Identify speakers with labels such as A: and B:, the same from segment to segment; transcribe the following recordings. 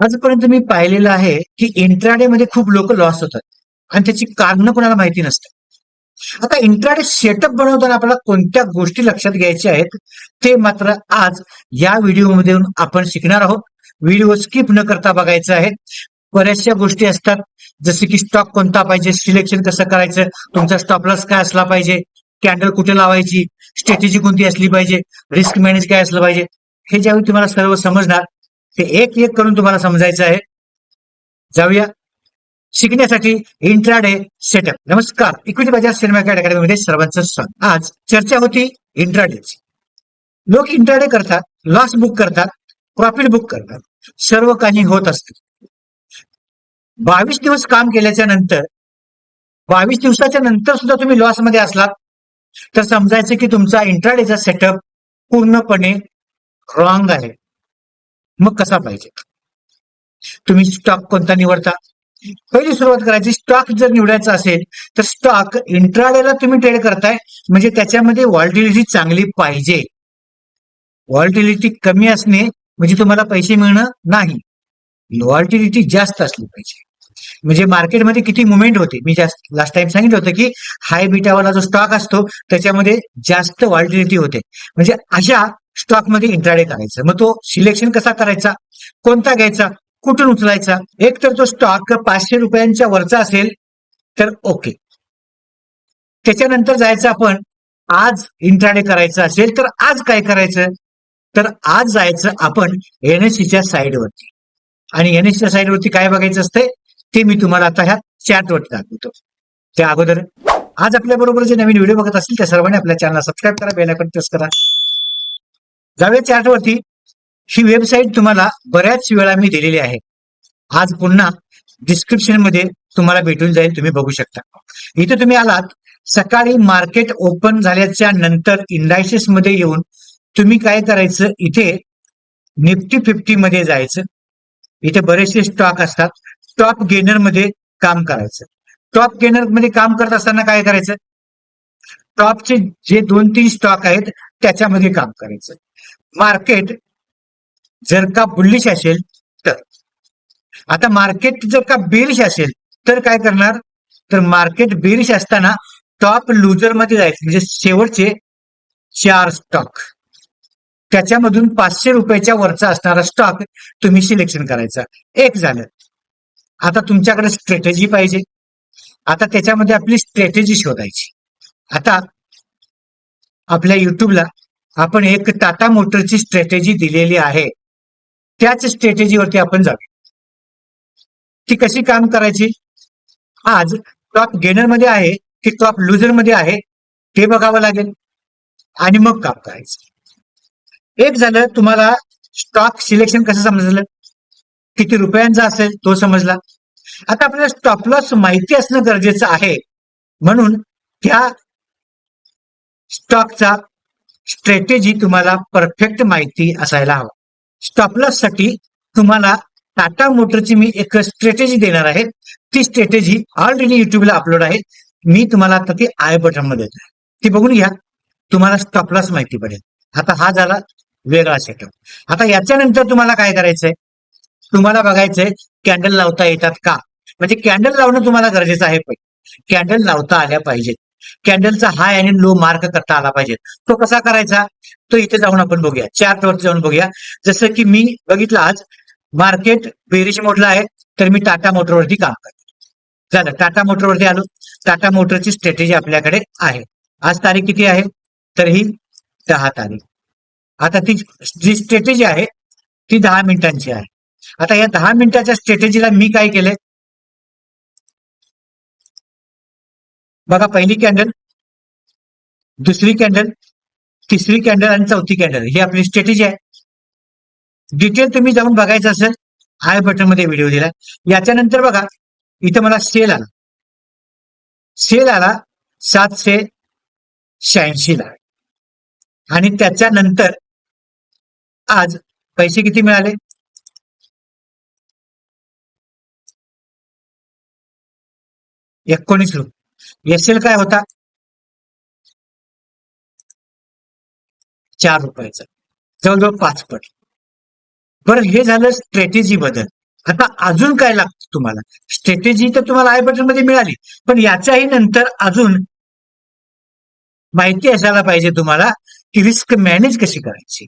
A: आजपर्यंत मी पाहिलेलं आहे की इंट्राडे मध्ये खूप लोक लॉस होतात. आणि त्याची कारणं कोणाला माहिती नसतात. आता इंट्राडे सेटअप बनवताना आपल्याला कोणत्या गोष्टी लक्षात घ्यायच्या आहेत ते मात्र आज या व्हिडिओमध्ये आपण शिकणार आहोत. व्हिडिओ स्किप न करता बघायचं आहे. बऱ्याचशा गोष्टी असतात. जसे की स्टॉक कोणता पाहिजे सिलेक्शन कसं करायचं तुमचा स्टॉप लॉस काय असला पाहिजे कॅन्डल कुठे लावायची स्ट्रॅटेजी कोणती असली पाहिजे रिस्क मॅनेज काय असलं पाहिजे हे ज्यावेळी तुम्हाला सर्व समजणार ते एक एक करून तुम्हाला समजायचं आहे. जाऊया. शिकण्यासाठी इंट्राडे सेटअप. नमस्कार. इक्विटी बाजार सिनेमा अकॅडमी मध्ये सर्वांचं स्वागत. आज चर्चा होती इंट्राडेची. लोक इंट्राडे करतात लॉस बुक करतात प्रॉफिट बुक करतात. सर्व काही होत असते. बावीस दिवस काम केल्याच्यानंतर बावीस दिवसाच्या नंतर सुद्धा तुम्ही लॉसमध्ये असलात. तर समजायचं की तुमचा इंट्राडेचा सेटअप पूर्णपणे रॉंग आहे. मग कसा पाहिजे? तुम्ही स्टॉक कोणता निवडता? पहिली सुरुवात करायची स्टॉक जर निवडायचा असेल तर स्टॉक इंट्राडेला तुम्ही ट्रेड करताय. म्हणजे त्याच्यामध्ये व्हॉल्टिलिटी चांगली पाहिजे. व्हॉल्टिलिटी कमी असणे म्हणजे तुम्हाला पैसे मिळणं नाही. व्हॉल्टिलिटी जास्त असली पाहिजे. म्हणजे मार्केटमध्ये किती मुवमेंट होते? मी जास्त लास्ट टाइम सांगितलं होतं की हाय बिटावाला जो स्टॉक असतो त्याच्यामध्ये जास्त व्हॉल्टिलिटी होते. म्हणजे अशा स्टॉकमध्ये इंट्राडे करायचं. मग तो सिलेक्शन कसा करायचा? कोणता घ्यायचा? कुठून उचलायचा? एक तर तो स्टॉक पाचशे रुपयांच्या वरचा असेल तर ओके त्याच्यानंतर जायचं आपण आज इंट्राडे करायचं असेल तर आज काय करायचं? तर आज जायचं आपण एनएससीच्या साईडवरती आणि एनएससीच्या साईडवरती काय बघायचं असतंय? ते मी तुम्हाला आता ह्या चॅटवरती दाखवतो. त्या अगोदर आज आपल्या बरोबर जे नवीन व्हिडिओ बघत असतील त्या सर्वांनी आपल्या चॅनलला सबस्क्राईब करा बेल आयकॉन प्रेस करा. जाऊया चॅटवरती ही वेबसाईट तुम्हाला बऱ्याच वेळा मी दिलेली आहे. आज पुन्हा डिस्क्रिप्शनमध्ये तुम्हाला भेटून जाईल तुम्ही बघू शकता. इथे तुम्ही आलात सकाळी मार्केट ओपन झाल्याच्यानंतर इंडायसेस मध्ये येऊन तुम्ही काय करायचं? इथे निफ्टी फिफ्टी मध्ये जायचं. इथे बरेचसे स्टॉक असतात. टॉप गेनरमध्ये काम करायचं. टॉप गेनरमध्ये काम करत असताना काय करायचं? टॉपचे जे दोन तीन स्टॉक आहेत त्याच्यामध्ये काम करायचं. मार्केट जर का बुल्लिश असेल तर. आता मार्केट जर का बेरिश असेल तर काय करणार? तर मार्केट बेरिश असताना टॉप लुजरमध्ये जायचं म्हणजे शेवटचे चार स्टॉक त्याच्यामधून पाचशे रुपयाच्या वरचा असणारा स्टॉक तुम्ही सिलेक्शन करायचा. एक झालं. आता तुमच्याकडे स्ट्रॅटेजी पाहिजे. आता त्याच्यामध्ये आपली स्ट्रॅटेजी शोधायची. आता आपल्या युट्यूबला आपण एक टाटा मोटरची स्ट्रॅटेजी दिलेली आहे. त्याच स्ट्रॅटेजीवरती आपण जाऊ ती कशी काम करायची? आज टॉप गेनरमध्ये आहे की टॉप लुजरमध्ये आहे ते बघावं लागेल. आणि मग काम करायचं. एक झालं तुम्हाला स्टॉक सिलेक्शन कसं समजलं? किती रुपयांचा असेल तो समजला. आता आपल्याला स्टॉप लॉस माहिती असणं गरजेचं आहे. म्हणून त्या स्टॉकचा स्ट्रॅटेजी तुम्हाला परफेक्ट माहिती असायला हवा. स्टॉपलॉससाठी तुम्हाला टाटा मोटरची मी एक स्ट्रॅटेजी देणार आहे. ती स्ट्रॅटेजी ऑलरेडी युट्यूबला अपलोड आहे. मी तुम्हाला आता ती आय बटनमध्ये ती बघून घ्या. तुम्हाला स्टॉपलॉस माहिती पडेल. आता हा झाला वेगळा सेटअप आता याच्यानंतर तुम्हाला काय करायचंय? तुम्हाला बघायचंय कॅन्डल लावता येतात का? म्हणजे कॅन्डल लावणं तुम्हाला गरजेचं आहे पण. कॅन्डल लावता आल्या पाहिजेत. कॅन्डलचा हाय आणि लो मार्क करता आला पाहिजे. तो कसा करायचा? तो इथे जाऊन आपण बघूया. चार्टवरती जाऊन बघूया. जसं की मी बघितलं आज मार्केट बेरिश मोडला आहे तर मी टाटा मोटरवरती काम करतो. झालं. टाटा मोटरवरती आलो. टाटा मोटरची स्ट्रॅटेजी आपल्याकडे आहे. आज तारीख किती आहे? तर ही दहा तारीख. आता ती जी स्ट्रॅटेजी आहे ती दहा मिनिटांची आहे. आता या दहा मिनिटाच्या स्ट्रॅटेजीला मी काय केलंय? बघा पहिली कॅन्डल दुसरी कॅन्डल तिसरी कॅन्डल आणि चौथी कॅन्डल ही आपली स्ट्रॅटेजी आहे. डिटेल तुम्ही जाऊन बघायचं असेल आय बटनमध्ये व्हिडिओ दिला याच्यानंतर बघा इथं मला सेल आला. सेल आला सातशे शहाऐंशी ला. आणि त्याच्यानंतर आज पैसे किती मिळाले? एकोणीस रुपये. एल काय होता? चार रुपयाचा. जवळजवळ पाच पट. बरं हे झालं स्ट्रॅटेजी बदल. आता अजून काय लागतं तुम्हाला? स्ट्रॅटेजी तर तुम्हाला आय बटनमध्ये मिळाली. पण याच्याही नंतर अजून माहिती असायला पाहिजे तुम्हाला की रिस्क मॅनेज कशी करायची.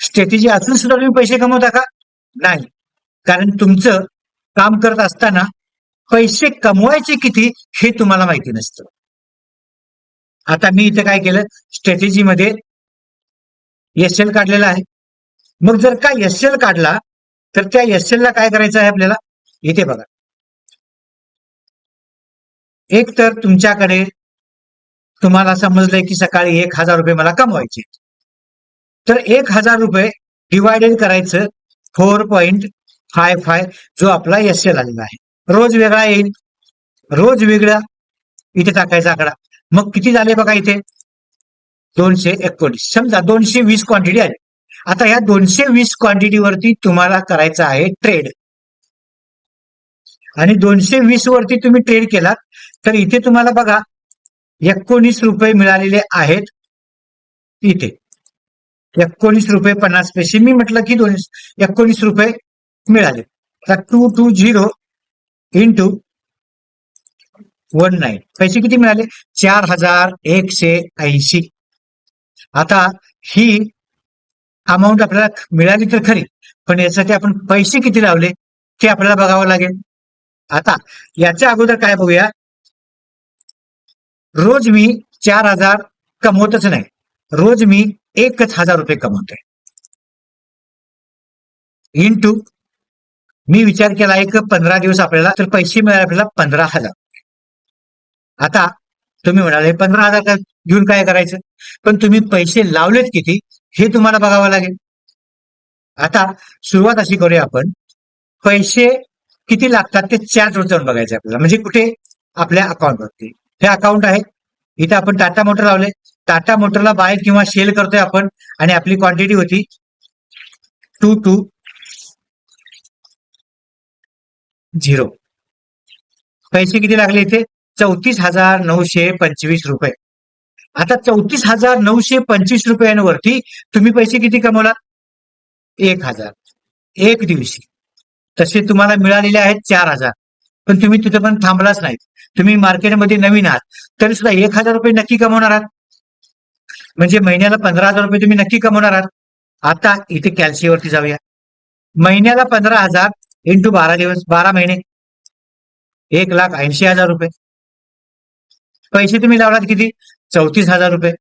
A: स्ट्रॅटेजी असून सुद्धा तुम्ही पैसे कमवता का? नाही. कारण तुमचं काम करत असताना पैसे कमवायचे किती हे तुम्हाला माहिती नसतं. आता मी इथं काय केलं? स्ट्रॅटेजीमध्ये एस एल काढलेला आहे. मग जर का एस एल काढला तर त्या एस एल ला काय करायचं आहे आपल्याला? इथे बघा. एक तर तुमच्याकडे तुम्हाला समजलंय की सकाळी एक हजार रुपये मला कमवायचे तर एक हजार रुपये डिवायडेड करायचं फोर पॉइंट फाय फाय जो आपला एस एल आलेला आहे. रोज वेगळा येईल. रोज वेगळा इथे टाकायचा आकडा. मग किती झाले बघा इथे? दोनशे एकोणीस. समजा दोनशे वीस क्वांटिटी आली. आता ह्या दोनशे वीस क्वांटिटीवरती तुम्हाला करायचं आहे ट्रेड आणि दोनशे वीस वरती तुम्ही ट्रेड केला तर इथे तुम्हाला बघा एकोणीस रुपये मिळालेले आहेत इथे. एकोणीस रुपये पन्नास पैसे. मी म्हटलं की दोन एकोणीस रुपये मिळाले. तर two two zero into one nine पैसे किती मिळाले? चार हजार एकशे ऐंशी. आता ही अमाऊंट आपल्याला मिळाली तर खरी पण यासाठी आपण पैसे किती लावले ते आपल्याला बघावं लागेल. आता याच्या अगोदर काय बघूया? रोज मी चार हजार कमवतच नाही. रोज मी एकच हजार रुपये कमवतोय. इंटू मी विचार केला एक पंधरा दिवस आपल्याला तर पैसे मिळाले आपल्याला पंधरा हजार. आता तुम्ही म्हणाले पंधरा हजार का घेऊन काय करायचं? पण तुम्ही पैसे लावलेत किती हे तुम्हाला बघावं लागेल. आता सुरुवात अशी करूया आपण. पैसे किती लागतात ते चार्ट जाऊन बघायचे आपल्याला. म्हणजे कुठे? आपल्या अकाउंटवरती हे अकाउंट आहे. इथे आपण टाटा मोटर लावले टाटा मोटरला बाय किंवा सेल करतोय आपण आणि आपली क्वांटिटी होती टू टू झिरो. पैसे किती लागले इथे? चौतीस हजार नऊशे पंचवीस रुपये. आता चौतीस हजार नऊशे पंचवीस रुपयांवरती तुम्ही पैसे किती कमवलात एक हजार. एक दिवशी. तसे तुम्हाला मिळालेले आहेत चार हजार. पण तुम्ही तिथे पण थांबलाच नाहीत तुम्ही मार्केटमध्ये नवीन आहात. तरी सुद्धा एक हजार रुपये नक्की कमवणार आहात? म्हणजे महिन्याला पंधरा हजार रुपये तुम्ही नक्की कमवणार आहात? आता इथे कॅल्सीवरती जाऊया. महिन्याला पंधरा हजार इंटू बारा दिवस बारा महिने. एक लाख ऐंशी हजार रुपये. पैसे तुम्ही लावलात किती? चौतीस हजार रुपये.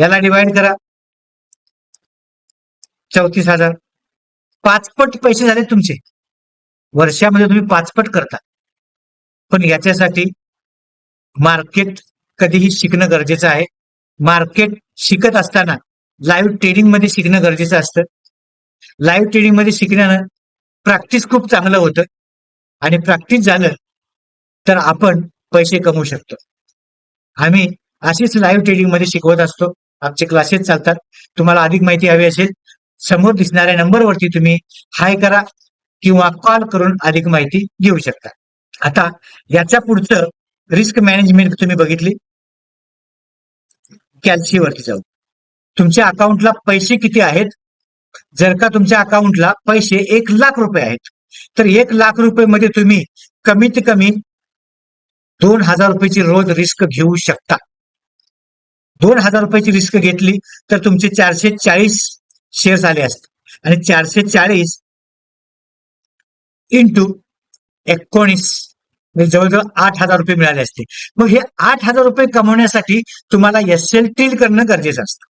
A: याला डिवाइड करा. चौतीस हजार. पाचपट पैसे झाले तुमचे. वर्षामध्ये तुम्ही पाचपट करता. पण याच्यासाठी मार्केट कधीही शिकणं गरजेचं आहे. मार्केट शिकत असताना लाईव्ह ट्रेडिंगमध्ये शिकणं गरजेचं असतं. लाईव्ह ट्रेडिंगमध्ये शिकण्यानं प्रॅक्टिस खूप चांगलं होतं. आणि प्रॅक्टिस झालं तर आपण पैसे कमवू शकतो. आम्ही अशीच लाईव्ह ट्रेडिंगमध्ये शिकवत असतो. आमचे क्लासेस चालतात. तुम्हाला अधिक माहिती हवी असेल समोर दिसणाऱ्या नंबरवरती तुम्ही हाय करा किंवा कॉल करून अधिक माहिती घेऊ शकता. आता याच्या पुढचं रिस्क मॅनेजमेंट तुम्ही बघितली? कॅल्सीवरती जाऊ. तुमच्या अकाउंटला पैसे किती आहेत? जर का तुमच्या अकाउंटला पैसे एक लाख रुपये आहेत तर एक लाख रुपये मध्ये तुम्ही कमीत कमी दोन हजार रुपयाची रोज रिस्क घेऊ शकता. दोन हजार रुपयाची रिस्क घेतली तर तुमचे चारशे चाळीस शेअर्स आले असते. आणि चारशे चाळीस इंटू एकोणीस म्हणजे जवळजवळ आठ हजार रुपये मिळाले असते. मग हे आठ हजार रुपये कमवण्यासाठी तुम्हाला एस एल टील करणं गरजेचं असतं.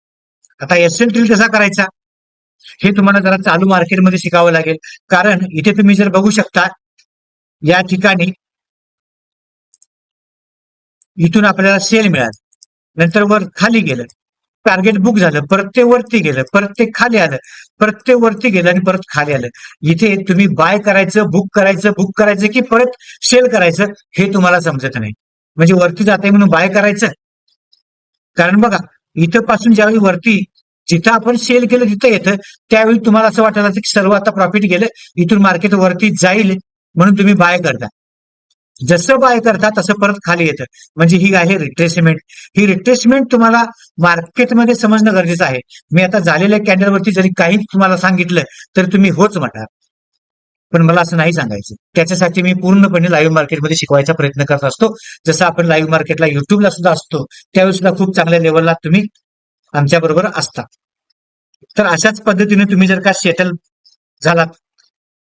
A: आता एस एल टील कसा करायचा? हे तुम्हाला जरा चालू मार्केटमध्ये शिकावं लागेल. कारण इथे तुम्ही जर बघू शकता या ठिकाणी इथून आपल्याला सेल मिळाल. नंतर वर खाली गेलं. टार्गेट बुक झालं. परत ते वरती गेलं. परत ते खाली आलं. परत ते वरती गेलं आणि परत खाली आलं. इथे तुम्ही बाय करायचं बुक करायचं बुक करायचं की परत सेल करायचं हे तुम्हाला समजत नाही. म्हणजे वरती जाते म्हणून बाय करायचं. कारण बघा इथं पासून ज्यावेळी वरती जिथं आपण सेल केलं तिथं येतं त्यावेळी तुम्हाला असं वाटायला की सर्व आता प्रॉफिट गेलं इथून मार्केट वरती जाईल म्हणून तुम्ही बाय करता. जसं बाय करता तसं परत खाली येतं. म्हणजे ही आहे रिट्रेसमेंट ही रिट्रेसमेंट तुम्हाला मार्केटमध्ये समजणं गरजेचं आहे. मी आता झालेल्या कॅन्डलवरती जरी काही तुम्हाला सांगितलं तर तुम्ही होच म्हणणार पण मला असं नाही सांगायचं. त्याच्यासाठी मी पूर्णपणे लाईव्ह मार्केटमध्ये शिकवायचा प्रयत्न करत असतो. जसं आपण लाईव्ह मार्केटला युट्यूबला सुद्धा असतो त्यावेळी सुद्धा खूप चांगल्या लेवलला तुम्ही आमच्या बरोबर असता तर अशाच पद्धतीने तुम्ही जर का सेटल झालात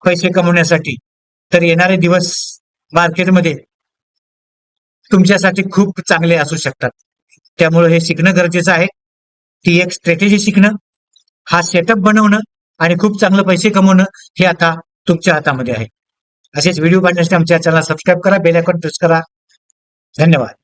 A: पैसे कमवण्यासाठी तर येणारे दिवस मार्केटमध्ये तुमच्यासाठी खूप चांगले असू शकतात. त्यामुळे हे शिकणं गरजेचं आहे. ती एक स्ट्रॅटेजी शिकणं हा सेटअप बनवणं आणि खूप चांगलं पैसे कमवणं हे आता तुमच्या हातामध्ये आहे. असेच व्हिडिओ पाहण्यासाठी आमच्या चॅनल सबस्क्राईब करा बेल आयकॉन प्रेस करा. धन्यवाद.